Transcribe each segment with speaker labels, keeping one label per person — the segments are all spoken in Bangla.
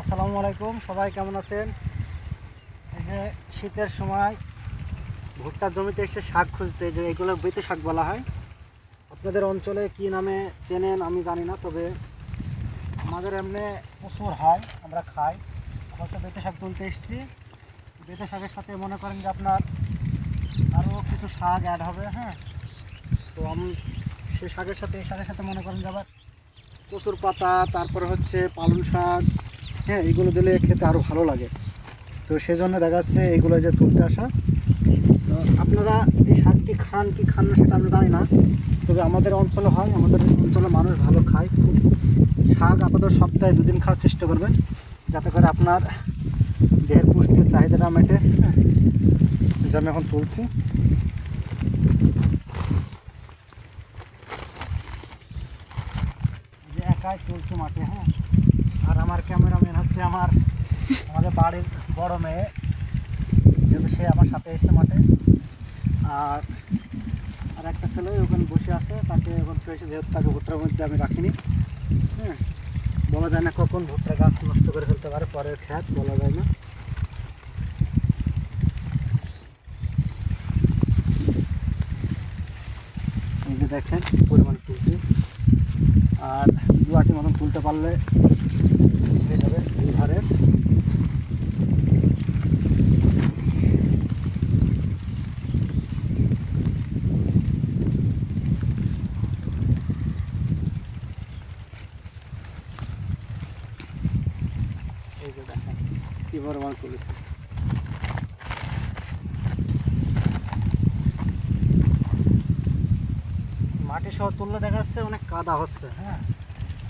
Speaker 1: আসসালামু আলাইকুম, সবাই কেমন আছেন? এই যে শীতের সময় ভুট্টার জমিতে এসে শাক খুঁজতে যে এগুলো বেতে শাক বলা হয়। আপনাদের অঞ্চলে কি নামে চেনেন আমি জানি না, তবে আমাদের এমনি প্রচুর হয়, আমরা খাই। হয়তো বেতে শাক তুলতে এসেছি। বেতে শাকের সাথে মনে করেন যে আপনার আরও কিছু শাক অ্যাড হবে হ্যাঁ। তো আমি সে শাকের সাথে, এই শাকের সাথে মনে করেন যে আবার কচুর পাতা, তারপরে হচ্ছে পালং শাক হ্যাঁ এগুলো দিলে খেতে আরও ভালো লাগে। তো সেজন্য দেখা যাচ্ছে এগুলো যে তুলতে আসা, তো আপনারা এই শাকটি খান, কি খান না সেটা আমরা জানি না, তবে আমাদের অঞ্চলে হয়, আমাদের অঞ্চলে মানুষ ভালো খায়। শাক আপাতত সপ্তাহে দুদিন খাওয়ার চেষ্টা করবেন, যাতে করে আপনার দেহের পুষ্টির চাহিদাটা মেটে হ্যাঁ আমি এখন তুলছি। একাই তুলছি মাঠে হ্যাঁ। আমার ক্যামেরাম্যান হচ্ছে আমার, আমাদের বাড়ির বড় মেয়ে। যেহেতু সে আমার সাথে এসছে মাঠে। আর আর একটা ছেলে ওখানে বসে আছে, তাকে এখন পেয়েছে যেহেতু তাকে ভুট্টার মধ্যে আমি রাখিনি। হ্যাঁ বলা যায় না কখন ভুট্টার গাছ নষ্ট করে ফেলতে পারে, পরের খ্যাত বলা যায় না। দেখেন, পরিমাণ তুলছি আর দু আটি মতন তুলতে পারলে তুলেছে। মাটি সহ তুললে দেখা যাচ্ছে অনেক কাদা হচ্ছে হ্যাঁ?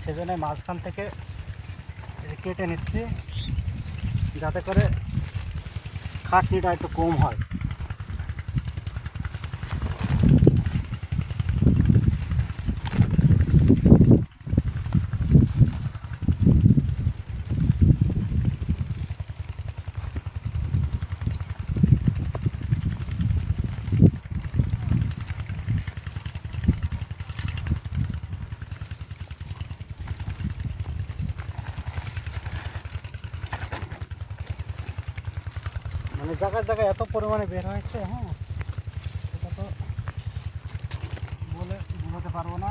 Speaker 1: সেজন্য মাঝখান থেকে কেটে নিচ্ছি যাতে করে খাটনিটা একটু কম হয়। মানে জায়গায় জায়গায় এত পরিমাণে বের হয়েছে হ্যাঁ? সেটা তো বলে বোঝাতে পারব না।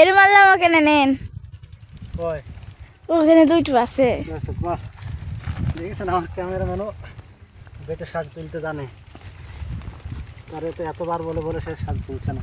Speaker 2: এর মাঝে আমাকে নেন। ওখানে দুইটো আছে।
Speaker 1: বাহ দেখেছেন আমার ক্যামেরাম্যানও বেটে শাক তুলতে জানে। তার তো এতবার বলে বলে সে স্বাদ পৌঁছে না।